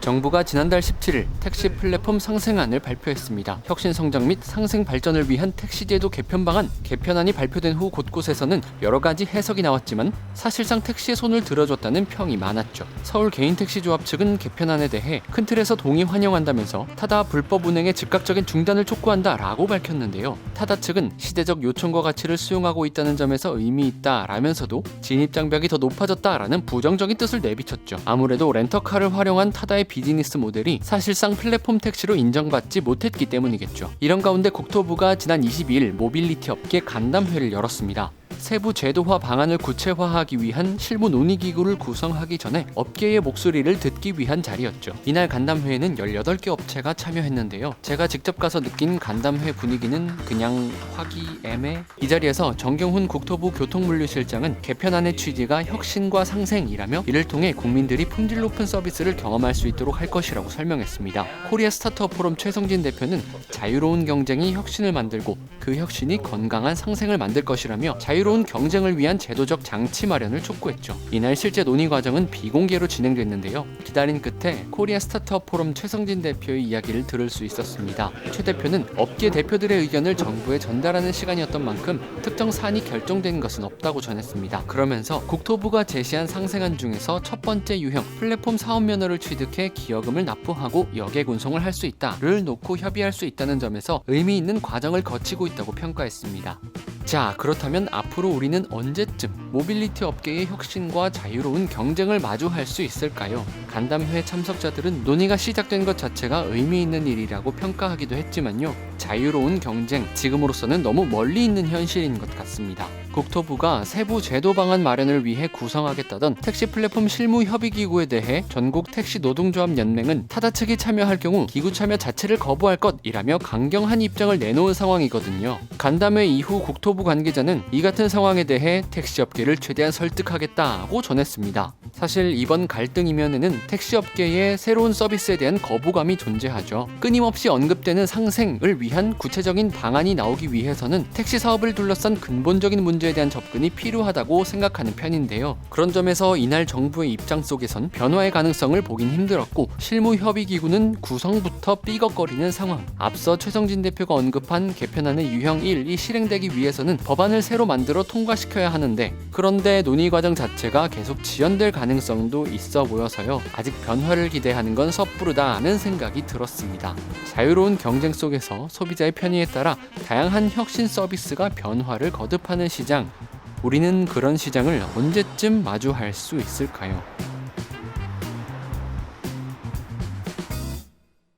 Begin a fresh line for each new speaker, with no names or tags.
정부가 지난달 17일 택시 플랫폼 상생안을 발표했습니다. 혁신 성장 및 상생 발전을 위한 택시제도 개편 방안 개편안이 발표된 후 곳곳에서는 여러 가지 해석이 나왔지만 사실상 택시에 손을 들어줬다는 평이 많았죠. 서울 개인 택시 조합 측은 개편안에 대해 큰 틀에서 동의 환영한다면서 타다 불법 운행의 즉각적인 중단을 촉구한다라고 밝혔는데요. 타다 측은 시대적 요청과 가치를 수용하고 있다는 점에서 의미 있다라면서도 진입 장벽이 더 높아졌다라는 부정적인 뜻을 내비쳤죠. 아무래도 렌터카를 활용한 타다의 비즈니스 모델이 사실상 플랫폼 택시로 인정받지 못했기 때문이겠죠. 이런 가운데 국토부가 지난 22일 모빌리티 업계 간담회를 열었습니다. 세부 제도화 방안을 구체화하기 위한 실무 논의 기구를 구성하기 전에 업계의 목소리를 듣기 위한 자리였죠. 이날 간담회에는 18개 업체가 참여했는데요. 제가 직접 가서 느낀 간담회 분위기는 그냥 화기애애. 이 자리에서 정경훈 국토부 교통물류실장은 개편안의 취지가 혁신과 상생이라며 이를 통해 국민들이 품질 높은 서비스를 경험할 수 있도록 할 것이라고 설명했습니다. 코리아 스타트업 포럼 최성진 대표는 자유로운 경쟁이 혁신을 만들고 그 혁신이 건강한 상생을 만들 것이라며 자유로운 경쟁을 위한 제도적 장치 마련을 촉구했죠. 이날 실제 논의 과정은 비공개로 진행됐는데요. 기다린 끝에 코리아 스타트업 포럼 최성진 대표의 이야기를 들을 수 있었습니다. 최 대표는 업계 대표들의 의견을 정부에 전달하는 시간이었던 만큼 특정 사안이 결정된 것은 없다고 전했습니다. 그러면서 국토부가 제시한 상생안 중에서 첫 번째 유형 플랫폼 사업 면허를 취득해 기여금을 납부하고 역액 운송을 할 수 있다를 놓고 협의할 수 있다는 점에서 의미 있는 과정을 거치고 있다고 평가했습니다. 자, 그렇다면 앞으로 우리는 언제쯤 모빌리티 업계의 혁신과 자유로운 경쟁을 마주할 수 있을까요? 간담회 참석자들은 논의가 시작된 것 자체가 의미 있는 일이라고 평가하기도 했지만요. 자유로운 경쟁, 지금으로서는 너무 멀리 있는 현실인 것 같습니다. 국토부가 세부 제도 방안 마련을 위해 구성하겠다던 택시 플랫폼 실무 협의 기구에 대해 전국 택시 노동조합 연맹은 타다 측이 참여할 경우 기구 참여 자체를 거부할 것이라며 강경한 입장을 내놓은 상황이거든요. 간담회 이후 국토부 관계자는 이 같은 상황에 대해 택시 업계를 최대한 설득하겠다고 전했습니다. 사실 이번 갈등 이면에는 택시 업계의 새로운 서비스에 대한 거부감이 존재하죠. 끊임없이 언급되는 상생을 위한 구체적인 방안이 나오기 위해서는 택시 사업을 둘러싼 근본적인 문제에 대한 접근이 필요하다고 생각하는 편인데요. 그런 점에서 이날 정부의 입장 속에선 변화의 가능성을 보긴 힘들었고 실무 협의 기구는 구성부터 삐걱거리는 상황. 앞서 최성진 대표가 언급한 개편안의 유형 1이 실행되기 위해서는 법안을 새로 만들어 통과시켜야 하는데 그런데 논의 과정 자체가 계속 지연될 가능성도 있어 보여서요. 아직 변화를 기대하는 건 섣부르다는 생각이 들었습니다. 자유로운 경쟁 속에서 소비자의 편의에 따라 다양한 혁신 서비스가 변화를 거듭하는 시장. 우리는 그런 시장을 언제쯤 마주할 수 있을까요?